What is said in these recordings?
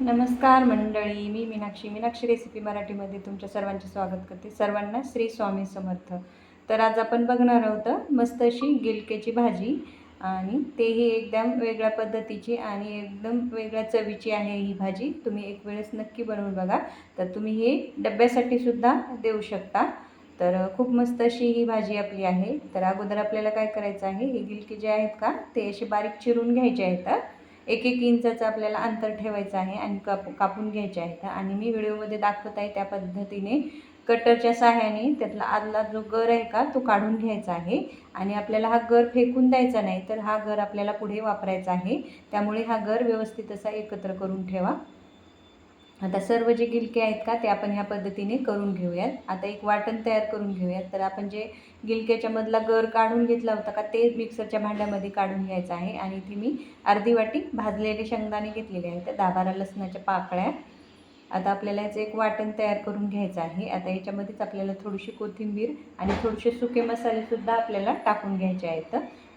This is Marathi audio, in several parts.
नमस्कार मंडळी मी मीनाक्षी. मीनाक्षी रेसिपी मराठीमध्ये तुमच्या सर्वांचे स्वागत करते. सर्वांना श्री स्वामी समर्थ. तर आज आपण बघणार आहोत मस्त अशी गिलकेची भाजी आणि तेही एकदम वेगळ्या पद्धतीची आणि एकदम वेगळ्या चवीची आहे ही भाजी. तुम्ही एक वेळेस नक्की बनवून बघा. तर तुम्ही हे डब्यासाठी सुद्धा देऊ शकता. तर खूप मस्त अशी ही भाजी आपली आहे. तर अगोदर आपल्याला काय करायचं आहे? हे गिलके जे आहेत का ते असे बारीक चिरून घ्यायचे आहेत. एक एक इंचाचं आपल्याला अंतर ठेवायचं आहे आणि काप कापून घ्यायचे आहेत आणि मी व्हिडिओमध्ये दाखवत आहे त्या पद्धतीने कटरच्या सहाय्याने त्यातला आदला जो गर आहे का तो काढून घ्यायचा आहे. आणि आपल्याला हा गर फेकून द्यायचा नाही तर हा गर आपल्याला पुढे वापरायचा आहे. त्यामुळे हा गर व्यवस्थित असा एकत्र करून ठेवा. आता सर्व जे गिलके आहेत का ते आपण ह्या पद्धतीने करून घेऊयात. आता एक वाटण तयार करून घेऊयात. तर आपण जे गिलक्याच्यामधला गर काढून घेतला होता का ते मिक्सरच्या भांड्यामध्ये काढून घ्यायचं आहे. आणि ती मी अर्धी वाटी भाजलेले शेंगदाणे घेतलेले आहेत. दहा बारा लसणाच्या पाकळ्या. आता आपल्याला ह्याचं एक वाटण तयार करून घ्यायचं आहे. आता याच्यामध्येच आपल्याला थोडीशी कोथिंबीर आणि थोडेसे सुके मसालेसुद्धा आपल्याला टाकून घ्यायचे आहेत.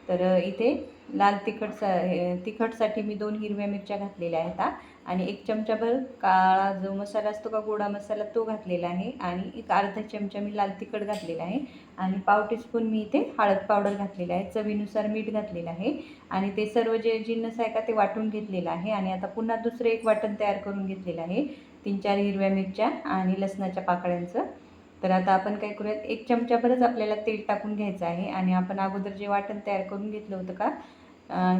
तर इथे लाल तिखट सा तिखटसाठी मी दोन हिरव्या मिरच्या घातलेल्या आहेत आणि एक चमचाभर काळा जो मसाला असतो का गोडा मसाला तो घातलेला आहे. आणि एक अर्धा चमचा मी लाल तिखट घातलेला आहे. आणि पाव टीस्पून मी इथे हळद पावडर घातलेला आहे. चवीनुसार मीठ घातलेलं आहे. आणि ते सर्व जे जिन्नस आहे का ते वाटून घेतलेलं आहे. आणि आता पुन्हा दुसरं एक वाटण तयार करून घेतलेलं आहे. तीन चार हिरव्या मिरच्या आणि लसणाच्या पाकळ्यांचं. तर आता आपण काय करूयात एक चमच्याभरच आपल्याला तेल टाकून घ्यायचं आहे आणि आपण अगोदर जे वाटण तयार करून घेतलं होतं का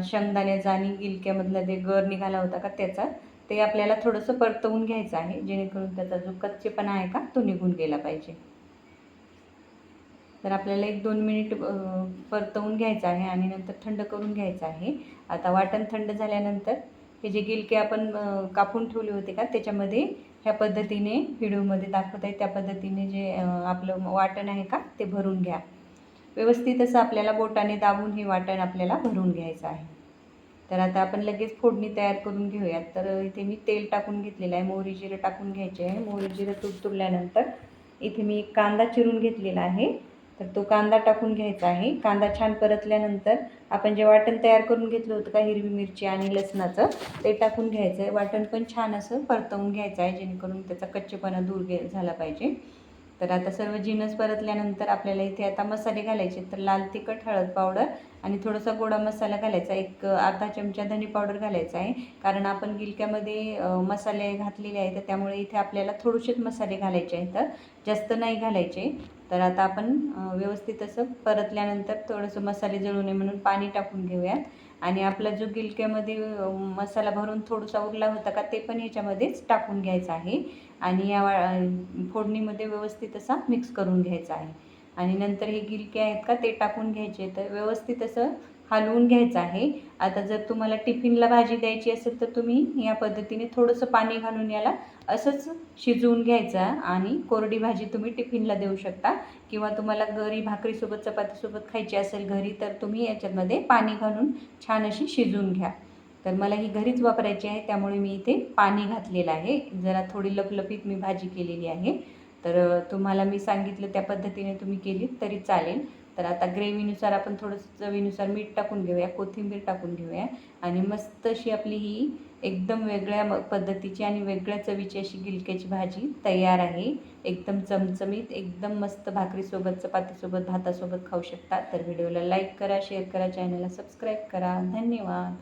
शेंगदाण्याचा आणि गिलक्यामधला जे गर निघाला होता का त्याचा ते आपल्याला थोडंसं परतवून घ्यायचं आहे जेणेकरून त्याचा जो कच्चेपणा आहे का तो निघून गेला पाहिजे. तर आपल्याला एक दोन मिनिट परतवून घ्यायचं आहे आणि नंतर थंड करून घ्यायचं आहे. आता वाटण थंड झाल्यानंतर हे जे गिलके आपण कापून ठेवले होते का त्याच्यामध्ये ह्या पद्धतीने व्हिडिओमध्ये दाखवत आहे. त्या पद्धतीने जे आपलं वाटण आहे का ते भरून घ्या. व्यवस्थित असं आपल्याला बोटाने दाबून हे वाटण आपल्याला भरून घ्यायचं आहे. तर आता आपण लगेच फोडणी तयार करून घेऊयात. तर इथे मी तेल टाकून घेतलेलं आहे. मोहरी जिरं टाकून घ्यायचे आहे. मोहरी जिरं तुटतुरल्यानंतर इथे मी कांदा चिरून घेतलेला आहे. तर तो कांदा टाकून घ्यायचा आहे. कांदा छान परतल्यानंतर आपण जे वाटण तयार करून घेतलं होतं का हिरवी मिरची आणि लसणाचं ते टाकून घ्यायचं आहे. वाटण पण छान असं परतवून घ्यायचं आहे जेणेकरून त्याचा कच्चेपणा दूर गे झाला पाहिजे. तर आता सर्व जिनस परतल्यानंतर आपल्याला इथे आता मसाले घालायचे तर लाल तिखट हळद पावडर आणि थोडासा गोडा मसाला घालायचा एक अर्धा चमचा धनी पावडर घालायचा आहे. कारण आपण गिलक्यामध्ये मसाले घातलेले आहेत त्यामुळे इथे आपल्याला थोडेसेच मसाले घालायचे आहेत. जास्त नाही घालायचे. तर आता आपण व्यवस्थित असं परतल्यानंतर थोडंसं मसाले जळू नये म्हणून पाणी टाकून घेऊयात. आणि आपला जो गिलक्यामध्ये मसाला भरून थोडासा उरला होता का ते पण ह्याच्यामध्येच टाकून घ्यायचं आहे. आणि या फोडणीमध्ये व्यवस्थित असा मिक्स करून घ्यायचा आहे. आणि नंतर हे गिलके आहेत का ते टाकून घ्यायचे. तर व्यवस्थित असं हलवून घ्यायचं आहे. आता जर तुम्हाला टिफिनला भाजी द्यायची असेल तर तुम्ही या पद्धतीने थोडंसं पाणी घालून याला असंच शिजवून घ्यायचं आणि कोरडी भाजी तुम्ही टिफिनला देऊ शकता. किंवा तुम्हाला घरी भाकरीसोबत चपातीसोबत खायची असेल घरी तर तुम्ही याच्यामध्ये पाणी घालून छान अशी शिजवून घ्या. तर मला ही घरीच वापरायची आहे त्यामुळे मी इथे पाणी घातलेलं आहे. जरा थोडी लपलपीत मी भाजी केलेली आहे. तर तुम्हाला मी सांगितलं त्या पद्धतीने तुम्ही केली तरी चालेल. तर आता ग्रेव्हीनुसार आपण थोडंसं चवीनुसार मीठ टाकून घेऊया कोथिंबीर टाकून घेऊया. आणि मस्त अशी आपली ही एकदम वेगळ्या पद्धतीची आणि वेगळ्या चवीची अशी गिलक्याची भाजी तयार आहे. एकदम चमचमीत एकदम मस्त भाकरीसोबत चपातीसोबत भातासोबत खाऊ शकता. तर व्हिडिओला लाईक करा शेअर करा चॅनलला सबस्क्राईब करा. धन्यवाद.